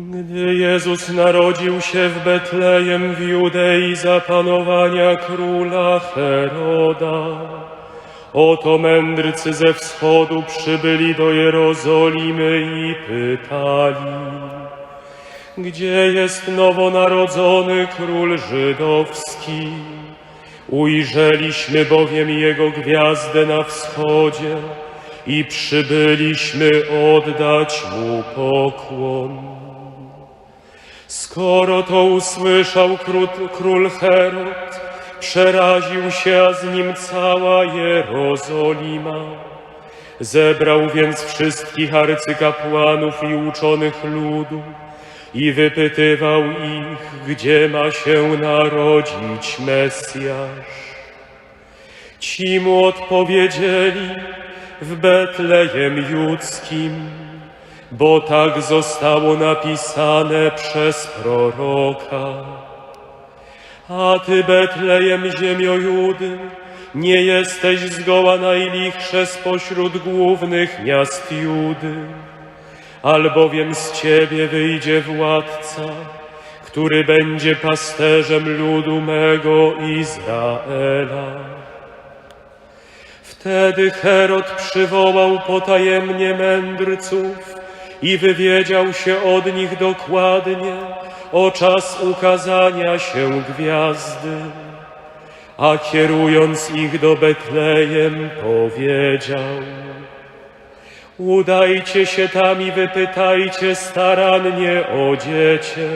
Gdy Jezus narodził się w Betlejem w Judei za panowania króla Heroda, oto mędrcy ze wschodu przybyli do Jerozolimy i pytali, gdzie jest nowonarodzony król żydowski? Ujrzeliśmy bowiem jego gwiazdę na wschodzie i przybyliśmy oddać mu pokłon. Skoro to usłyszał król, król Herod, przeraził się, a z nim cała Jerozolima. Zebrał więc wszystkich arcykapłanów i uczonych ludu i wypytywał ich, gdzie ma się narodzić Mesjasz. Ci mu odpowiedzieli w Betlejem Judzkim, bo tak zostało napisane przez proroka. A ty, Betlejem, ziemio Judy, nie jesteś zgoła najlichsze spośród głównych miast Judy, albowiem z ciebie wyjdzie władca, który będzie pasterzem ludu mego Izraela. Wtedy Herod przywołał potajemnie mędrców i wywiedział się od nich dokładnie o czas ukazania się gwiazdy. A kierując ich do Betlejem powiedział Udajcie się tam i wypytajcie starannie o dziecię,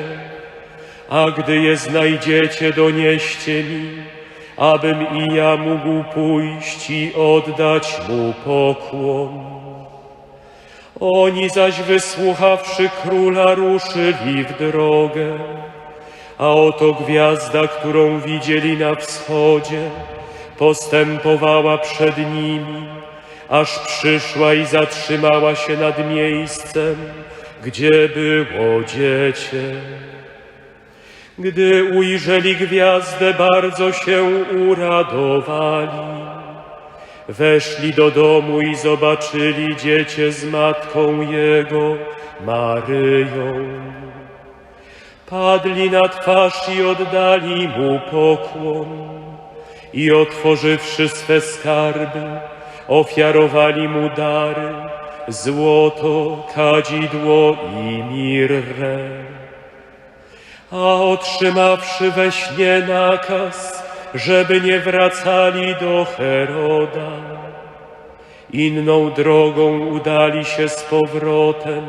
a gdy je znajdziecie, donieście mi, abym i ja mógł pójść i oddać mu pokłon. Oni zaś wysłuchawszy króla ruszyli w drogę, a oto gwiazda, którą widzieli na wschodzie, postępowała przed nimi, aż przyszła i zatrzymała się nad miejscem, gdzie było dziecię. Gdy ujrzeli gwiazdę, bardzo się uradowali. Weszli do domu i zobaczyli dziecię z matką jego, Maryją. Padli na twarz i oddali mu pokłon. I otworzywszy swe skarby, ofiarowali mu dary, złoto, kadzidło i mirrę. A otrzymawszy we śnie nakaz, żeby nie wracali do Heroda, inną drogą udali się z powrotem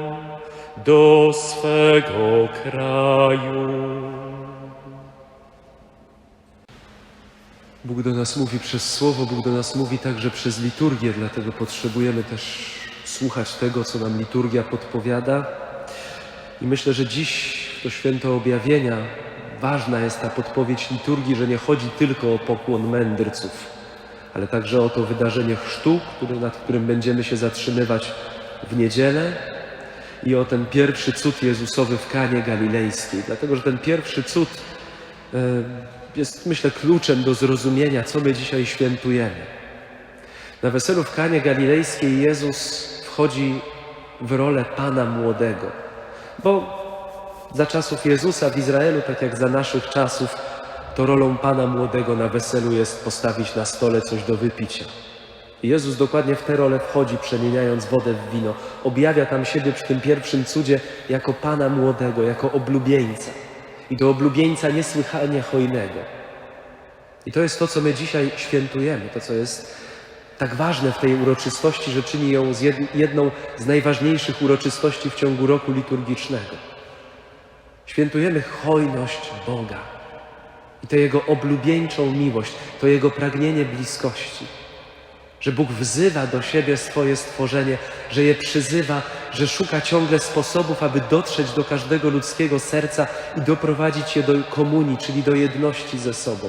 do swego kraju. Bóg do nas mówi przez Słowo, Bóg do nas mówi także przez liturgię, dlatego potrzebujemy też słuchać tego, co nam liturgia podpowiada. I myślę, że dziś to święto objawienia ważna jest ta podpowiedź liturgii, że nie chodzi tylko o pokłon mędrców, ale także o to wydarzenie chrztu, który, nad którym będziemy się zatrzymywać w niedzielę i o ten pierwszy cud Jezusowy w Kanie Galilejskiej. Dlatego, że ten pierwszy cud jest, myślę, kluczem do zrozumienia, co my dzisiaj świętujemy. Na weselu w Kanie Galilejskiej Jezus wchodzi w rolę Pana Młodego, bo za czasów Jezusa w Izraelu, tak jak za naszych czasów, to rolą Pana Młodego na weselu jest postawić na stole coś do wypicia. Jezus dokładnie w tę rolę wchodzi, przemieniając wodę w wino. Objawia tam siebie przy tym pierwszym cudzie jako Pana Młodego, jako oblubieńca. I do oblubieńca niesłychanie hojnego. I to jest to, co my dzisiaj świętujemy, to, co jest tak ważne w tej uroczystości, że czyni ją z jed- jedną z najważniejszych uroczystości w ciągu roku liturgicznego. Świętujemy hojność Boga i tę Jego oblubieńczą miłość, to Jego pragnienie bliskości. Że Bóg wzywa do siebie swoje stworzenie, że je przyzywa, że szuka ciągle sposobów, aby dotrzeć do każdego ludzkiego serca i doprowadzić je do komunii, czyli do jedności ze sobą.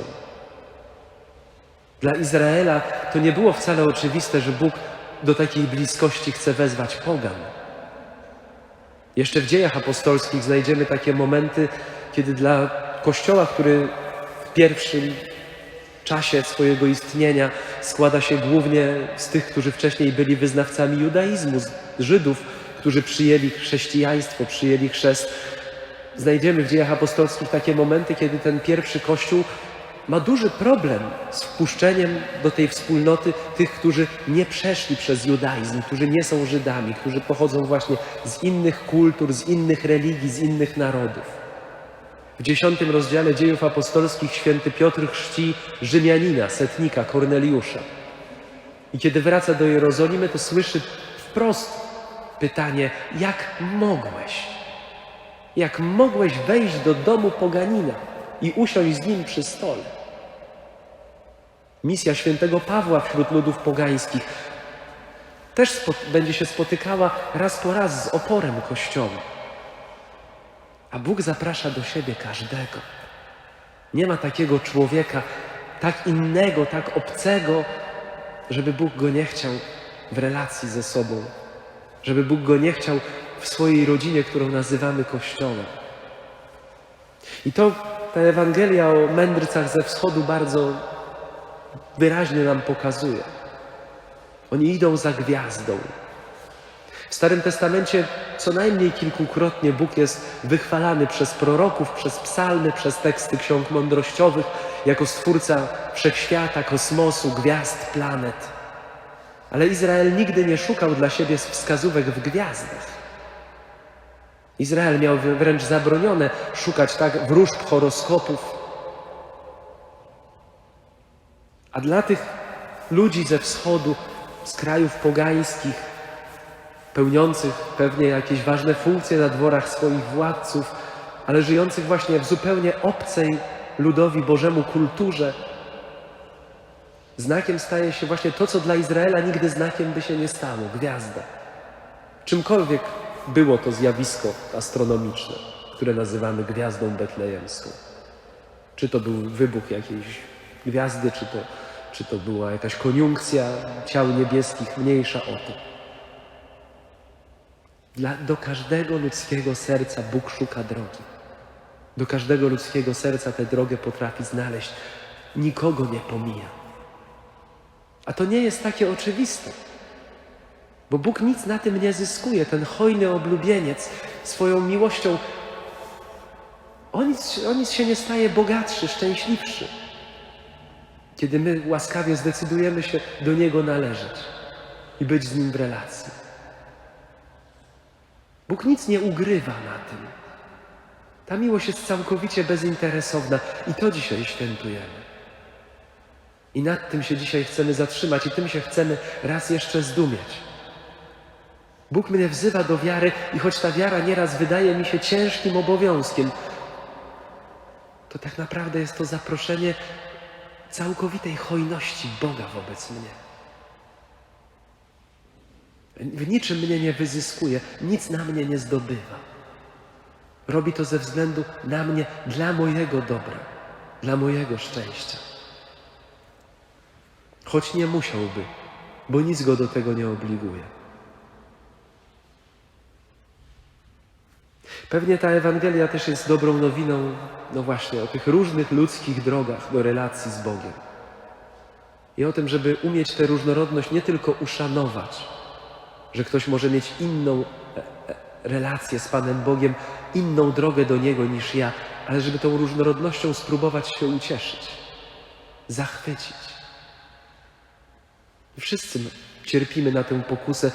Dla Izraela to nie było wcale oczywiste, że Bóg do takiej bliskości chce wezwać pogan. Jeszcze w dziejach apostolskich znajdziemy takie momenty, kiedy dla Kościoła, który w pierwszym czasie swojego istnienia składa się głównie z tych, którzy wcześniej byli wyznawcami judaizmu, z Żydów, którzy przyjęli chrześcijaństwo, przyjęli chrzest. Znajdziemy w dziejach apostolskich takie momenty, kiedy ten pierwszy kościół ma duży problem z wpuszczeniem do tej wspólnoty tych, którzy nie przeszli przez judaizm, którzy nie są Żydami, którzy pochodzą właśnie z innych kultur, z innych religii, z innych narodów. W dziesiątym rozdziale dziejów apostolskich święty Piotr chrzci Rzymianina, setnika Korneliusza. I kiedy wraca do Jerozolimy, to słyszy wprost pytanie: Jak mogłeś? Jak mogłeś wejść do domu poganina i usiąść z nim przy stole? Misja świętego Pawła wśród ludów pogańskich też będzie się spotykała raz po raz z oporem Kościoła. A Bóg zaprasza do siebie każdego. Nie ma takiego człowieka, tak innego, tak obcego, żeby Bóg go nie chciał w relacji ze sobą, żeby Bóg go nie chciał w swojej rodzinie, którą nazywamy Kościołem. I to ta Ewangelia o mędrcach ze wschodu bardzo wyraźnie nam pokazuje. Oni idą za gwiazdą. W Starym Testamencie co najmniej kilkukrotnie Bóg jest wychwalany przez proroków, przez psalmy, przez teksty ksiąg mądrościowych, jako stwórca wszechświata, kosmosu, gwiazd, planet. Ale Izrael nigdy nie szukał dla siebie wskazówek w gwiazdach. Izrael miał wręcz zabronione szukać tak wróżb horoskopów. A dla tych ludzi ze wschodu, z krajów pogańskich, pełniących pewnie jakieś ważne funkcje na dworach swoich władców, ale żyjących właśnie w zupełnie obcej ludowi Bożemu kulturze, znakiem staje się właśnie to, co dla Izraela nigdy znakiem by się nie stało gwiazda. Czymkolwiek było to zjawisko astronomiczne, które nazywamy gwiazdą betlejemską. Czy to był wybuch jakiejś gwiazdy, czy to, czy to była jakaś koniunkcja ciał niebieskich, mniejsza o to. Dla, do każdego ludzkiego serca Bóg szuka drogi. Do każdego ludzkiego serca tę drogę potrafi znaleźć. Nikogo nie pomija. A to nie jest takie oczywiste. Bo Bóg nic na tym nie zyskuje. Ten hojny oblubieniec swoją miłością o nic, o nic się nie staje bogatszy, szczęśliwszy. Kiedy my łaskawie zdecydujemy się do Niego należeć i być z Nim w relacji. Bóg nic nie ugrywa na tym. Ta miłość jest całkowicie bezinteresowna i to dzisiaj świętujemy. I nad tym się dzisiaj chcemy zatrzymać i tym się chcemy raz jeszcze zdumieć. Bóg mnie wzywa do wiary i choć ta wiara nieraz wydaje mi się ciężkim obowiązkiem, to tak naprawdę jest to zaproszenie całkowitej hojności Boga wobec mnie. W niczym mnie nie wyzyskuje, nic na mnie nie zdobywa. Robi to ze względu na mnie, dla mojego dobra, dla mojego szczęścia. Choć nie musiałby, bo nic go do tego nie obliguje. Pewnie ta Ewangelia też jest dobrą nowiną, no właśnie, o tych różnych ludzkich drogach do relacji z Bogiem. I o tym, żeby umieć tę różnorodność nie tylko uszanować, że ktoś może mieć inną e, e, relację z Panem Bogiem, inną drogę do Niego niż ja, ale żeby tą różnorodnością spróbować się ucieszyć, zachwycić. Wszyscy cierpimy na tę pokusę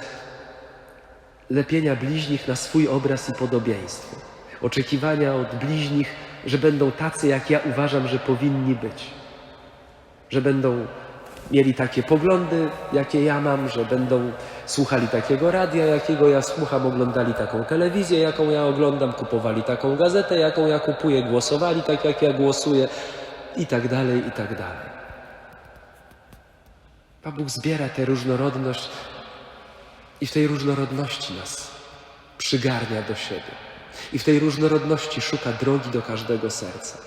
lepienia bliźnich na swój obraz i podobieństwo. Oczekiwania od bliźnich, że będą tacy, jak ja uważam, że powinni być. Że będą mieli takie poglądy, jakie ja mam, że będą słuchali takiego radia, jakiego ja słucham, oglądali taką telewizję, jaką ja oglądam, kupowali taką gazetę, jaką ja kupuję, głosowali tak, jak ja głosuję i tak dalej, i tak dalej. Pan Bóg zbiera tę różnorodność i w tej różnorodności nas przygarnia do siebie. I w tej różnorodności szuka drogi do każdego serca.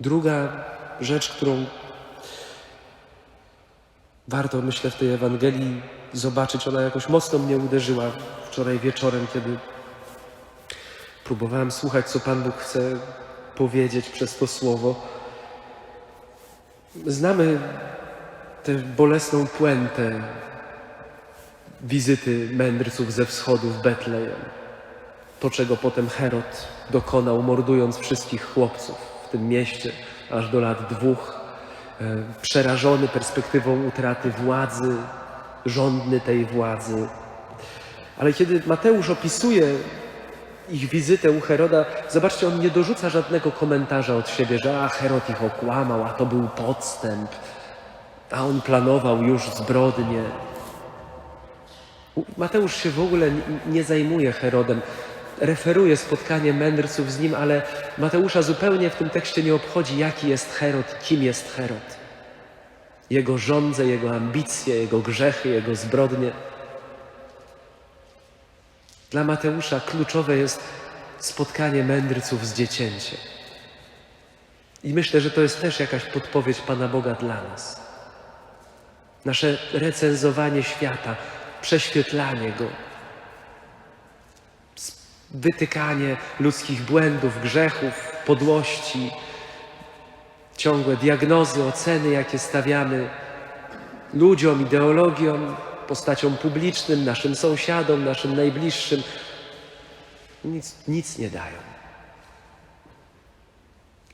Druga rzecz, którą warto, myślę, w tej Ewangelii zobaczyć, ona jakoś mocno mnie uderzyła wczoraj wieczorem, kiedy próbowałem słuchać, co Pan Bóg chce powiedzieć przez to słowo. Znamy tę bolesną puentę wizyty mędrców ze wschodu w Betlejem. To, czego potem Herod dokonał, mordując wszystkich chłopców w tym mieście aż do lat dwóch, e, przerażony perspektywą utraty władzy, żądny tej władzy. Ale kiedy Mateusz opisuje ich wizytę u Heroda, zobaczcie, on nie dorzuca żadnego komentarza od siebie, że a Herod ich okłamał, a to był podstęp, a on planował już zbrodnie. Mateusz się w ogóle nie zajmuje Herodem. Referuje spotkanie mędrców z nim, ale Mateusza zupełnie w tym tekście nie obchodzi, jaki jest Herod, kim jest Herod. Jego żądze, jego ambicje, jego grzechy, jego zbrodnie. Dla Mateusza kluczowe jest spotkanie mędrców z dziecięciem. I myślę, że to jest też jakaś podpowiedź Pana Boga dla nas. Nasze recenzowanie świata, prześwietlanie go, wytykanie ludzkich błędów, grzechów, podłości, ciągłe diagnozy, oceny, jakie stawiamy ludziom, ideologiom, postaciom publicznym, naszym sąsiadom, naszym najbliższym, nic, nic nie dają.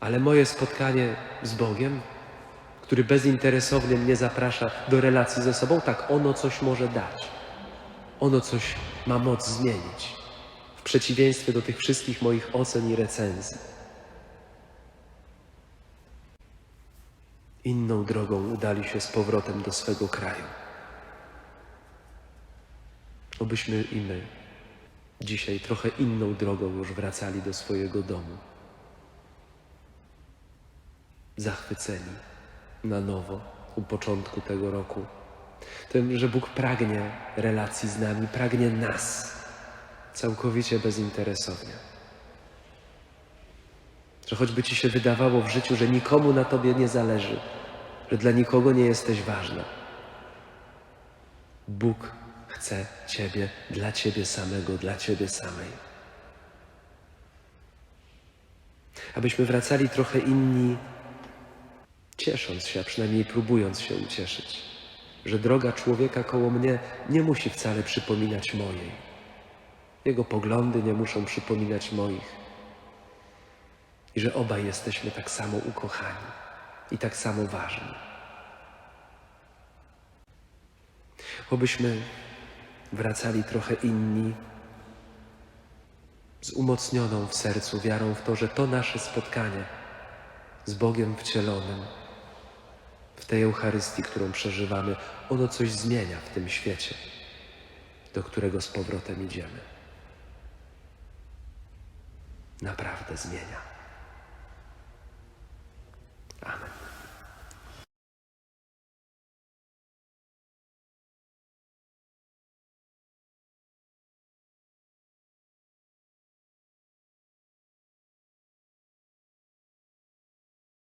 Ale moje spotkanie z Bogiem, który bezinteresownie mnie zaprasza do relacji ze sobą, tak ono coś może dać. Ono coś ma moc zmienić. W przeciwieństwie do tych wszystkich moich ocen i recenzji. Inną drogą udali się z powrotem do swego kraju. Obyśmy i my dzisiaj trochę inną drogą już wracali do swojego domu. Zachwyceni na nowo u początku tego roku. Tym, że Bóg pragnie relacji z nami, pragnie nas całkowicie bezinteresownie. Że choćby ci się wydawało w życiu, że nikomu na tobie nie zależy, że dla nikogo nie jesteś ważna. Bóg chce Ciebie dla Ciebie samego, dla Ciebie samej. Abyśmy wracali trochę inni, ciesząc się, a przynajmniej próbując się ucieszyć, że droga człowieka koło mnie nie musi wcale przypominać mojej. Jego poglądy nie muszą przypominać moich. I że obaj jesteśmy tak samo ukochani i tak samo ważni. Obyśmy wracali trochę inni, z umocnioną w sercu wiarą w to, że to nasze spotkanie z Bogiem wcielonym, w tej Eucharystii, którą przeżywamy, ono coś zmienia w tym świecie, do którego z powrotem idziemy. Naprawdę zmienia. Amen.